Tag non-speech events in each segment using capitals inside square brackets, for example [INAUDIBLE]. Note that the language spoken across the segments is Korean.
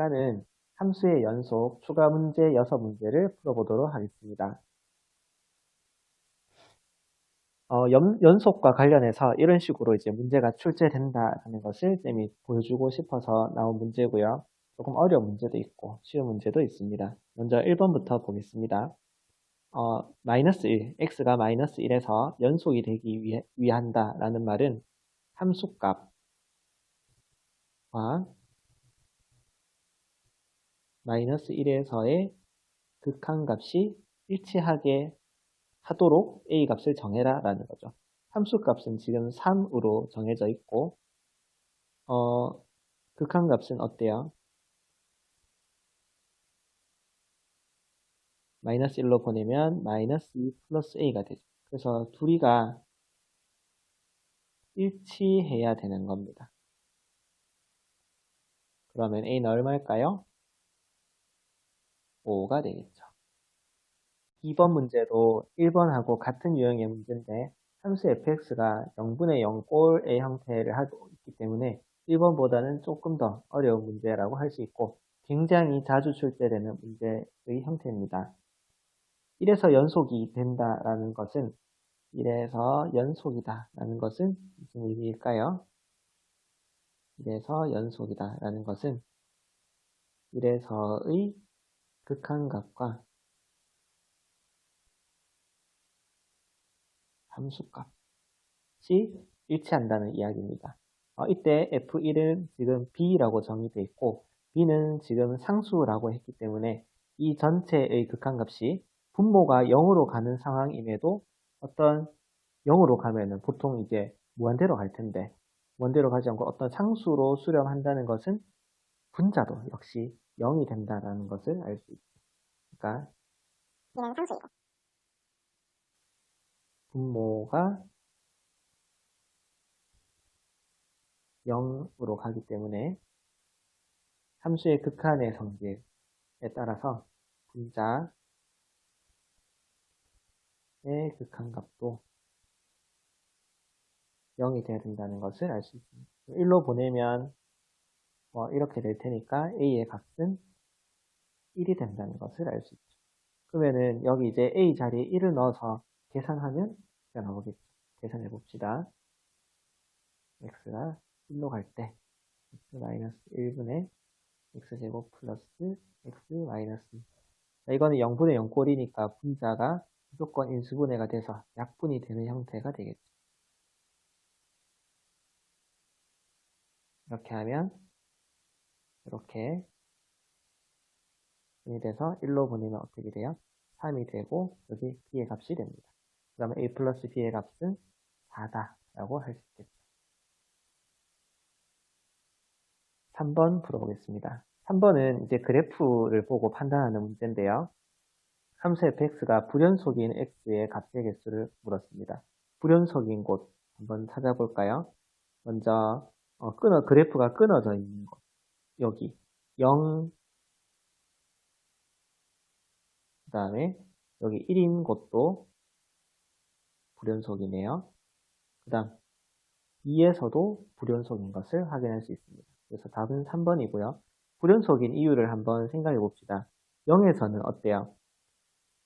시간은 함수의 연속 추가 문제 6문제를 풀어보도록 하겠습니다. 어, 연, 연속과 관련해서 이런 식으로 이제 문제가 출제된다는 것을 쌤이 보여주고 싶어서 나온 문제고요. 조금 어려운 문제도 있고 쉬운 문제도 있습니다. 먼저 1번부터 보겠습니다. 어, 마이너스 1, x가 마이너스 1에서 연속이 되기 위해, 위한다 라는 말은 함수값과 마이너스 1에서의 극한값이 일치하게 하도록 a 값을 정해라 라는 거죠. 함수값은 지금 3으로 정해져 있고 어, 극한값은 어때요? 마이너스 1로 보내면 마이너스 2 플러스 a가 되죠. 그래서 둘이가 일치해야 되는 겁니다. 그러면 a는 얼마일까요? 5가 되겠죠. 2번 문제도 1번하고 같은 유형의 문제인데 함수 fx가 0분의 0꼴의 형태를 하고 있기 때문에 1번보다는 조금 더 어려운 문제라고 할 수 있고 굉장히 자주 출제되는 문제의 형태입니다. 1에서 연속이 된다라는 것은 1에서 연속이다 라는 것은 무슨 의미일까요? 1에서 연속이다 라는 것은 1에서의 극한값과 함수값이 일치한다는 이야기입니다. 어, 이때 F1은 지금 B라고 정의되어 있고 B는 지금 상수라고 했기 때문에 이 전체의 극한값이 분모가 0으로 가는 상황임에도 어떤 0으로 가면은 보통 이제 무한대로 갈 텐데 무한대로 가지 않고 어떤 상수로 수렴한다는 것은 분자도 역시 0이 된다는 것을 알 수 있죠. 그러니까 상수이고 분모가 0으로 가기 때문에 함수의 극한의 성질에 따라서 분자의 극한값도 0이 되어야 된다는 것을 알 수 있습니다. 1로 보내면 뭐 이렇게 될 테니까 a의 값은 1이 된다는 것을 알 수 있죠. 그러면은 여기 이제 a 자리에 1을 넣어서 계산하면 가 나오겠죠. 계산해 봅시다. x가 1로 갈 때 x 마이너스 1분의 x제곱 플러스 x 마이너스 자, 이거는 0분의 0꼴이니까 분자가 무조건 인수분해가 돼서 약분이 되는 형태가 되겠죠. 이렇게 하면 이렇게 분이 돼서 1로 보내면 어떻게 돼요? 3이 되고 여기 b의 값이 됩니다. 그 다음에 a 플러스 b의 값은 4다 라고 할 수 있겠죠. 3번 풀어보겠습니다. 3번은 이제 그래프를 보고 판단하는 문제인데요. 함수 fx가 불연속인 x의 값의 개수를 물었습니다. 불연속인 곳 한번 찾아볼까요? 먼저 어, 끊어 그래프가 끊어져 있는 곳 여기 0, 그 다음에 여기 1인 곳도 불연속이네요. 그 다음 2에서도 불연속인 것을 확인할 수 있습니다. 그래서 답은 3번이고요. 불연속인 이유를 한번 생각해 봅시다. 0에서는 어때요?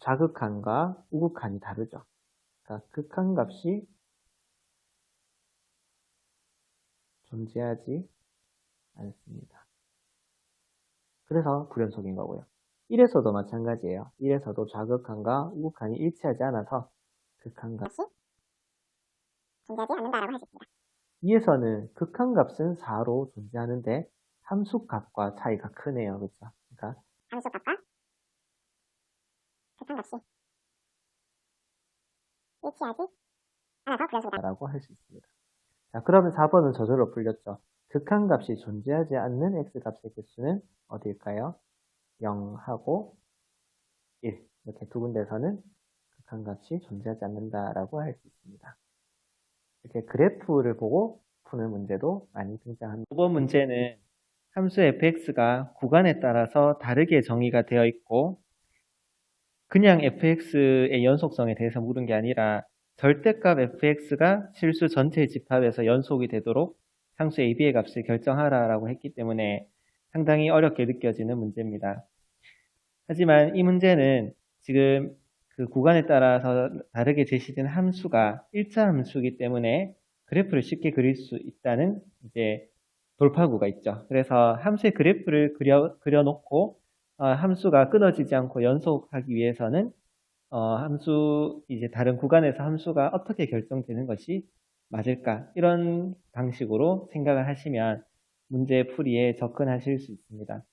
좌극한과 우극한이 다르죠. 그러니까 극한 값이 존재하지 않습니다. 그래서 불연속인 거고요. 1에서도 마찬가지예요. 1에서도 좌극한과 우극한이 일치하지 않아서 극한값 값이 존재하지 않는다라고 할 수 있습니다. 2에서는 극한값은 4로 존재하는데 함수값과 차이가 크네요. 그렇죠? 그러니까 함수값과 극한값이 일치하지 않아서 불연속이다. 라고 할 수 있습니다. 자, 그러면 4번은 저절로 풀렸죠. 극한값이 존재하지 않는 x값의 개수는 어디일까요? 0하고 1 이렇게 두 군데서는 극한값이 존재하지 않는다라고 할 수 있습니다. 이렇게 그래프를 보고 푸는 문제도 많이 등장합니다. 5번 문제는 함수 fx가 구간에 따라서 다르게 정의가 되어 있고 그냥 fx의 연속성에 대해서 물은 게 아니라 절대값 fx가 실수 전체 집합에서 연속이 되도록 상수 ab의 값을 결정하라라고 했기 때문에 상당히 어렵게 느껴지는 문제입니다. 하지만 이 문제는 지금 그 구간에 따라서 다르게 제시된 함수가 일자 함수이기 때문에 그래프를 쉽게 그릴 수 있다는 이제 돌파구가 있죠. 그래서 함수의 그래프를 그려, 그려놓고 어, 함수가 끊어지지 않고 연속하기 위해서는 어, 함수 이제 다른 구간에서 함수가 어떻게 결정되는 것이 맞을까 이런 방식으로 생각을 하시면 문제 풀이에 접근하실 수 있습니다.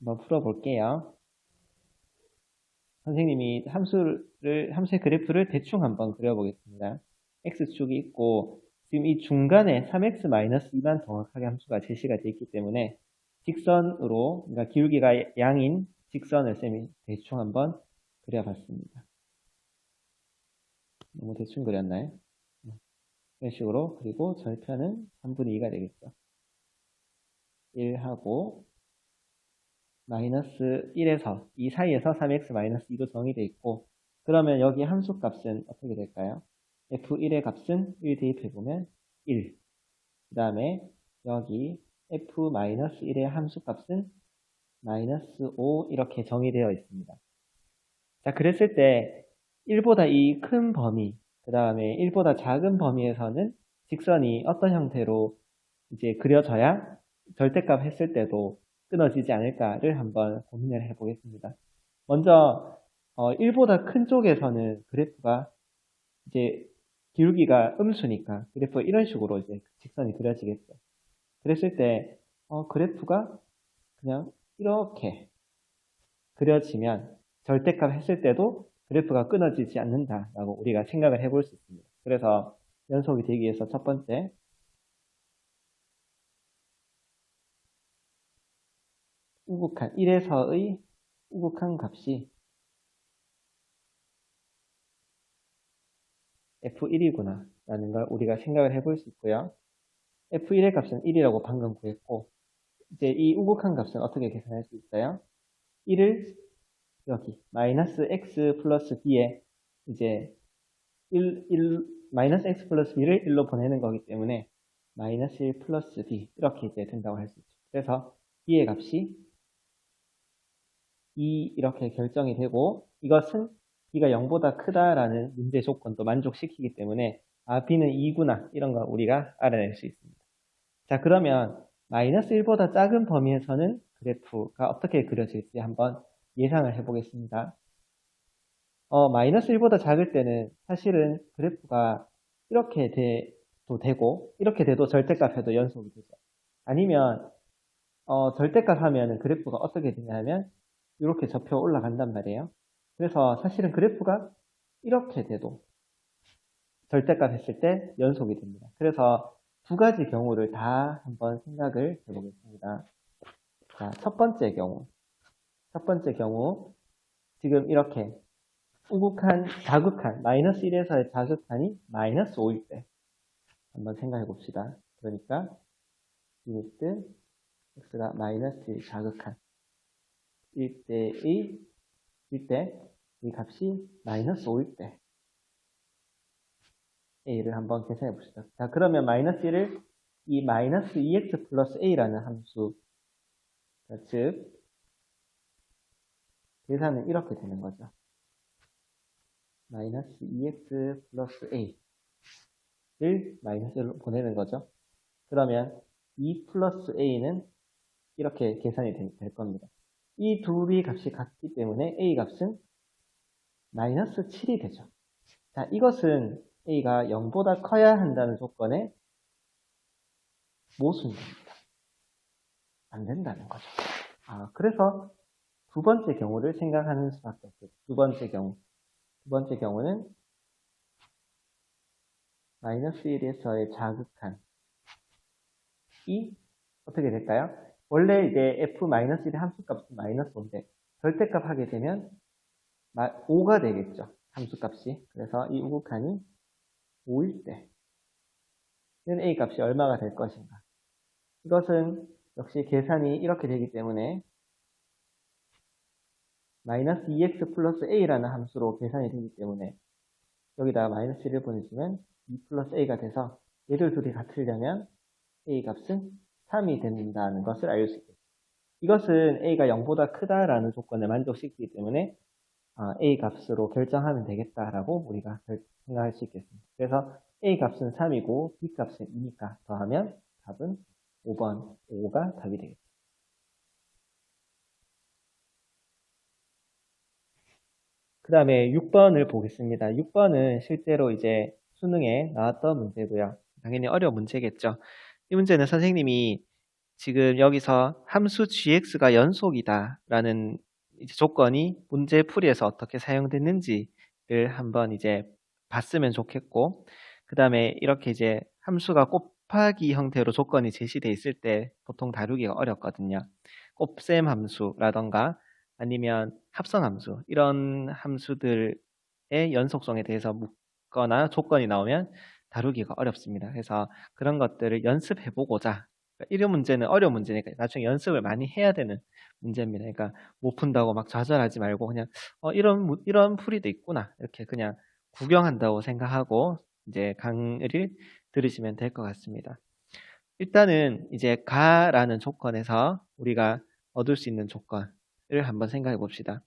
한번 풀어볼게요. 선생님이 함수를 함수의 그래프를 대충 한번 그려보겠습니다. x축이 있고 지금 이 중간에 3x-2만 정확하게 함수가 제시가 되어 있기 때문에 직선으로 그러니까 기울기가 양인 직선을 쌤이 대충 한번 그려봤습니다. 너무 대충 그렸나요? 네. 이런 식으로 그리고 절편은 3분의 2가 되겠죠. 1하고 마이너스 1에서 2 사이에서 3x 마이너스 2로 정의되어 있고 그러면 여기 함수 값은 어떻게 될까요? f1의 값은 1 대입해보면 1. 그 다음에 여기 f-1의 함수 값은 마이너스 5 이렇게 정의되어 있습니다. 자, 그랬을 때 1보다 이 큰 범위, 그 다음에 1보다 작은 범위에서는 직선이 어떤 형태로 이제 그려져야 절대값 했을 때도 끊어지지 않을까를 한번 고민을 해보겠습니다. 먼저 어, 1보다 큰 쪽에서는 그래프가 이제 기울기가 음수니까 그래프가 이런 식으로 이제 직선이 그려지겠죠. 그랬을 때 어, 그래프가 그냥 이렇게 그려지면 절대값 했을 때도 그래프가 끊어지지 않는다라고 우리가 생각을 해볼 수 있습니다. 그래서 연속이 되기 위해서 첫 번째 우극한 1에서의 우극한 값이 f1이구나 라는 걸 우리가 생각을 해볼 수 있고요. f1의 값은 1이라고 방금 구했고 이제 이 우극한 값은 어떻게 계산할 수 있어요? 1을 여기 마이너스 x 플러스 b에 이제 1, 1, 마이너스 x 플러스 b를 1로 보내는 거기 때문에 마이너스 1 플러스 b 이렇게 이제 된다고 할 수 있죠. 그래서 b의 값이 2 이렇게 결정이 되고 이것은 b가 0보다 크다라는 문제 조건도 만족시키기 때문에 아 b는 2구나 이런 거 우리가 알아낼 수 있습니다. 자 그러면 마이너스 1보다 작은 범위에서는 그래프가 어떻게 그려질지 한번 예상을 해보겠습니다. 어, 마이너스 1보다 작을 때는 사실은 그래프가 이렇게 돼도 되고 이렇게 돼도 절대값 해도 연속이 되죠. 아니면 어, 절대값 하면 그래프가 어떻게 되냐면 이렇게 접혀 올라간단 말이에요. 그래서 사실은 그래프가 이렇게 돼도 절대값 했을 때 연속이 됩니다. 그래서 두 가지 경우를 다 한번 생각을 해보겠습니다. 자, 첫 번째 경우. 첫 번째 경우, 지금 이렇게 우극한, 자극한, 마이너스 1에서의 자극한이 마이너스 5일 때 한번 생각해 봅시다. 그러니까 리미트 x가 마이너스 1 자극한 1대의 1대 이 값이 마이너스 5일 때 a를 한번 계산해 봅시다. 자 그러면 마이너스 1을 이 마이너스 2x 플러스 a라는 함수 즉 계산은 이렇게 되는 거죠. 마이너스 2x 플러스 a를 마이너스 1로 보내는 거죠. 그러면 2 플러스 a는 이렇게 계산이 될 겁니다. 이 둘이 값이 같기 때문에 a 값은 마이너스 7이 되죠. 자, 이것은 a가 0보다 커야 한다는 조건에 모순입니다. 안 된다는 거죠. 아, 그래서 두 번째 경우를 생각하는 수밖에 없죠. 두 번째 경우. 두 번째 경우는 마이너스 1에서의 자극한 이 어떻게 될까요? 원래 이제 f-1의 함수값은 마이너스 5인데 절대값 하게 되면 5가 되겠죠. 함수값이. 그래서 이 우극한이 5일 때는 a 값이 얼마가 될 것인가. 이것은 역시 계산이 이렇게 되기 때문에 마이너스 2x 플러스 a라는 함수로 계산이 되기 때문에 여기다 마이너스 1을 보내주면 2 플러스 a가 돼서 얘들 둘이 같으려면 a 값은 3이 된다는 것을 알수 있습니다. 이것은 a가 0보다 크다라는 조건을 만족시키기 때문에 아, a 값으로 결정하면 되겠다라고 우리가 생각할 수 있겠습니다. 그래서 a 값은 3이고 b 값은 2니까 더하면 답은 5번 5가 답이 되겠습니다. 그 다음에 6번을 보겠습니다. 6번은 실제로 이제 수능에 나왔던 문제고요. 당연히 어려운 문제겠죠. 이 문제는 선생님이 지금 여기서 함수 gx가 연속이다 라는 조건이 문제 풀이에서 어떻게 사용됐는지를 한번 이제 봤으면 좋겠고 그 다음에 이렇게 이제 함수가 곱하기 형태로 조건이 제시돼 있을 때 보통 다루기가 어렵거든요. 곱셈 함수라던가 아니면 합성 함수 이런 함수들의 연속성에 대해서 묻거나 조건이 나오면 다루기가 어렵습니다. 그래서 그런 것들을 연습해 보고자 1회 그러니까 문제는 어려운 문제니까 나중에 연습을 많이 해야 되는 문제입니다. 그러니까 못 푼다고 막 좌절하지 말고 그냥 어, 이런 이런 풀이도 있구나 이렇게 그냥 구경한다고 생각하고 이제 강의를 들으시면 될 것 같습니다. 일단은 이제 가라는 조건에서 우리가 얻을 수 있는 조건 를 한번 생각해 봅시다.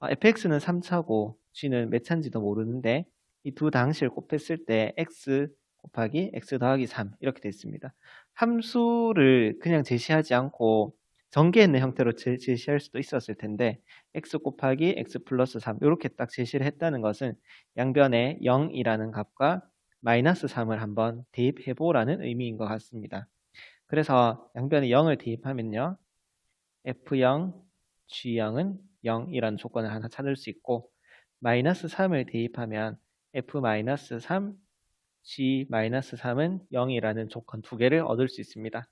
어, fx는 3차고 g는 몇 차인지도 모르는데 이 두 당시를 곱했을 때 x 곱하기 x 더하기 3 이렇게 되어 있습니다. 함수를 그냥 제시하지 않고 전개 있는 형태로 제시할 수도 있었을 텐데 x 곱하기 x 플러스 3 이렇게 딱 제시를 했다는 것은 양변에 0이라는 값과 마이너스 3을 한번 대입해 보라는 의미인 것 같습니다. 그래서 양변에 0을 대입하면요. f0 g형은 0이라는 조건을 하나 찾을 수 있고 마이너스 3을 대입하면 f-3 g-3은 0이라는 조건 두 개를 얻을 수 있습니다.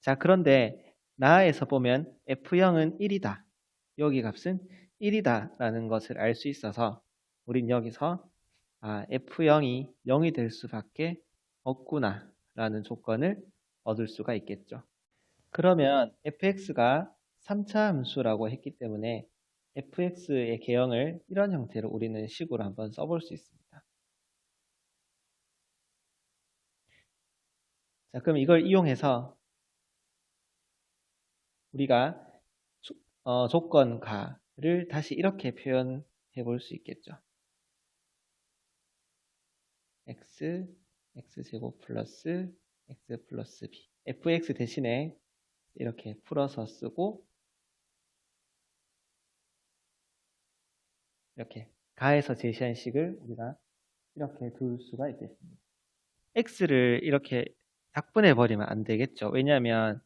자 그런데 나에서 보면 f0은 1이다. 여기 값은 1이다 라는 것을 알 수 있어서 우린 여기서 아, f0이 0이 될 수밖에 없구나 라는 조건을 얻을 수가 있겠죠. 그러면 fx가 3차 함수라고 했기 때문에 fx의 개형을 이런 형태로 우리는 식으로 한번 써볼 수 있습니다. 자, 그럼 이걸 이용해서 우리가 조, 어, 조건가를 다시 이렇게 표현해 볼 수 있겠죠. x, x제곱 플러스 x 플러스 b fx 대신에 이렇게 풀어서 쓰고 이렇게 가에서 제시한 식을 우리가 이렇게 둘 수가 있겠습니다. x를 이렇게 약분해 버리면 안 되겠죠. 왜냐하면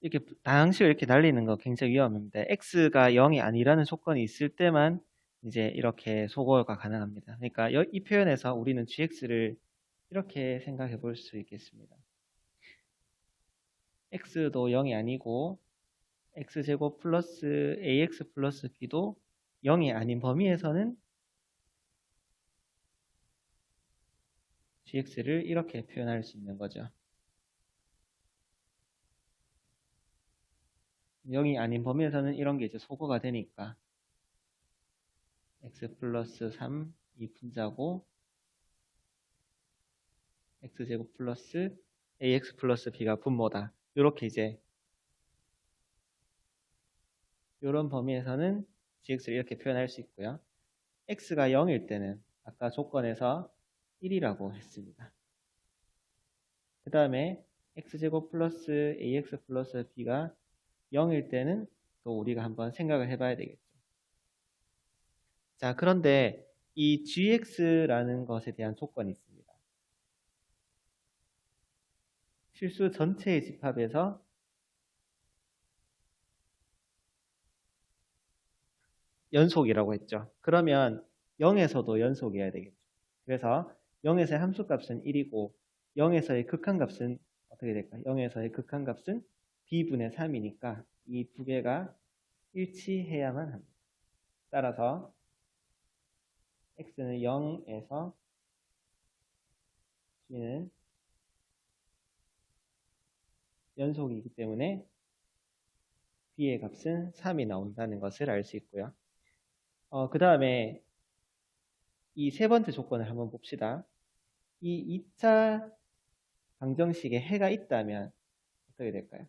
이렇게 다항식을 이렇게 날리는 거 굉장히 위험합니다. x가 0이 아니라는 조건이 있을 때만 이제 이렇게 소거가 가능합니다. 그러니까 이 표현에서 우리는 gx를 이렇게 생각해 볼 수 있겠습니다. x도 0이 아니고 x제곱 플러스 ax 플러스 b도 0이 아닌 범위에서는 gx를 이렇게 표현할 수 있는 거죠. 0이 아닌 범위에서는 이런 게 이제 소거가 되니까 x 플러스 3 이 분자고 x제곱 플러스 ax 플러스 b가 분모다. 이렇게 이제 이런 범위에서는 gx를 이렇게 표현할 수 있고요. x가 0일 때는 아까 조건에서 1이라고 [LAUGHS] 했습니다. 그 다음에 x제곱 플러스 ax 플러스 b가 0일 때는 또 우리가 한번 생각을 해봐야 되겠죠. 자, 그런데 이 gx라는 것에 대한 조건이 있습니다. 실수 전체의 집합에서 연속이라고 했죠. 그러면 0에서도 연속이어야 되겠죠. 그래서 0에서의 함수값은 1이고 0에서의 극한값은 어떻게 될까요? 0에서의 극한값은 b분의 3이니까 이 두 개가 일치해야만 합니다. 따라서 x는 0에서 g는 연속이기 때문에 b의 값은 3이 나온다는 것을 알 수 있고요. 어, 그 다음에 이 세 번째 조건을 한번 봅시다. 이 2차 방정식에 해가 있다면 어떻게 될까요?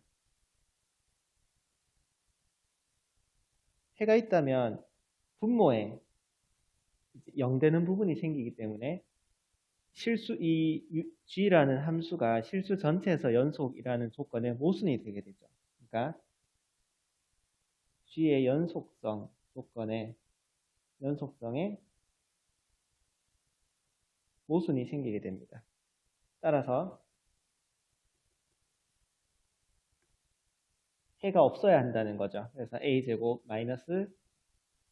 해가 있다면 분모에 0되는 부분이 생기기 때문에 실수 이 g라는 함수가 실수 전체에서 연속이라는 조건의 모순이 되게 되죠. 그러니까 g의 연속성 조건에 연속성에 모순이 생기게 됩니다. 따라서 해가 없어야 한다는 거죠. 그래서 a제곱 마이너스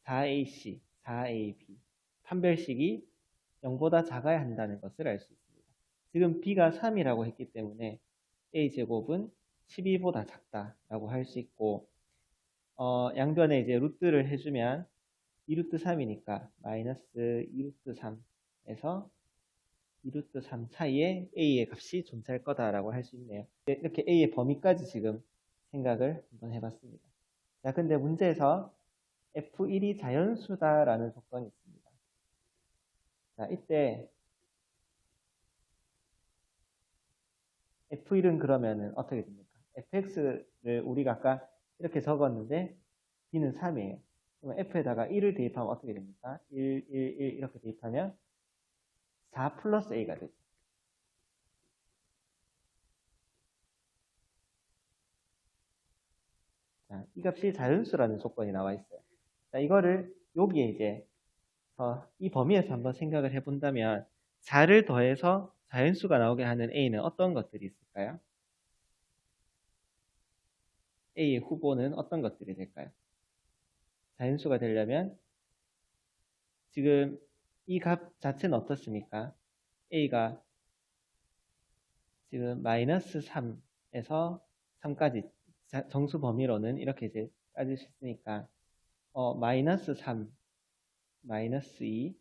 4ac, 4ab 판별식이 0보다 작아야 한다는 것을 알 수 있습니다. 지금 b가 3이라고 했기 때문에 a제곱은 12보다 작다라고 할 수 있고 어, 양변에 이제 루트를 해주면 2루트 3이니까 마이너스 2루트 3에서 2루트 3 사이에 a의 값이 존재할 거다라고 할 수 있네요. 네, 이렇게 a의 범위까지 지금 생각을 한번 해봤습니다. 자, 근데 문제에서 f1이 자연수다라는 조건이 있습니다. 자, 이때 f1은 그러면은 어떻게 됩니까? fx를 우리가 아까 이렇게 적었는데 b는 3이에요. 그러면 f에다가 1을 대입하면 어떻게 됩니까? 1, 1, 1 이렇게 대입하면 4 플러스 a가 되죠. 자, 이 값이 자연수라는 조건이 나와 있어요. 자, 이거를 여기에 이제 어, 이 범위에서 한번 생각을 해본다면 4를 더해서 자연수가 나오게 하는 a는 어떤 것들이 있을까요? a의 후보는 어떤 것들이 될까요? 자연수가 되려면 지금 이 값 자체는 어떻습니까? a가 지금 마이너스 3에서 3까지 정수 범위로는 이렇게 이제 따질 수 있으니까 어, 마이너스 3, 마이너스 2,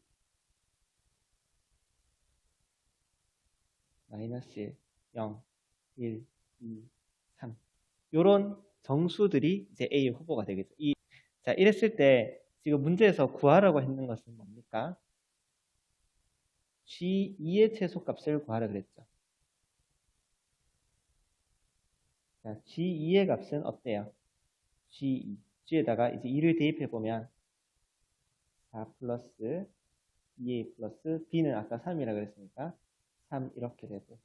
마이너스 1, 0, 1, 2, 3 요런 정수들이 이제 A의 후보가 되겠죠. 이, 자, 이랬을 때 지금 문제에서 구하라고 했는 것은 뭡니까? G2의 최소값을 구하라 그랬죠. 자, G2의 값은 어때요? G2. G에다가 이제 2를 대입해 보면 4 플러스 2A 플러스 B는 아까 3이라 그랬으니까 3 이렇게 되고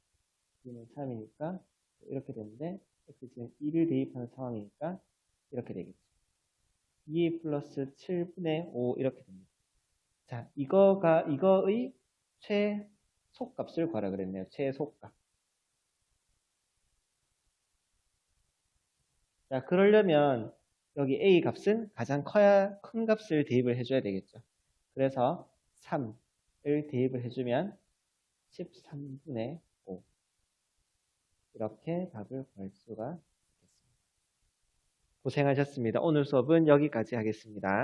B는 3이니까 이렇게 되는데 X 지금 2를 대입하는 상황이니까 이렇게 되겠죠. 2A 플러스 7분의 5 이렇게 됩니다. 자, 이거가 이거의 최소값을 구하라 그랬네요. 최소값. 자, 그러려면 여기 A 값은 가장 커야 큰 값을 대입을 해줘야 되겠죠. 그래서 3을 대입을 해주면 13분의 5 이렇게 답을 구할 수가 있겠습니다. 고생하셨습니다. 오늘 수업은 여기까지 하겠습니다.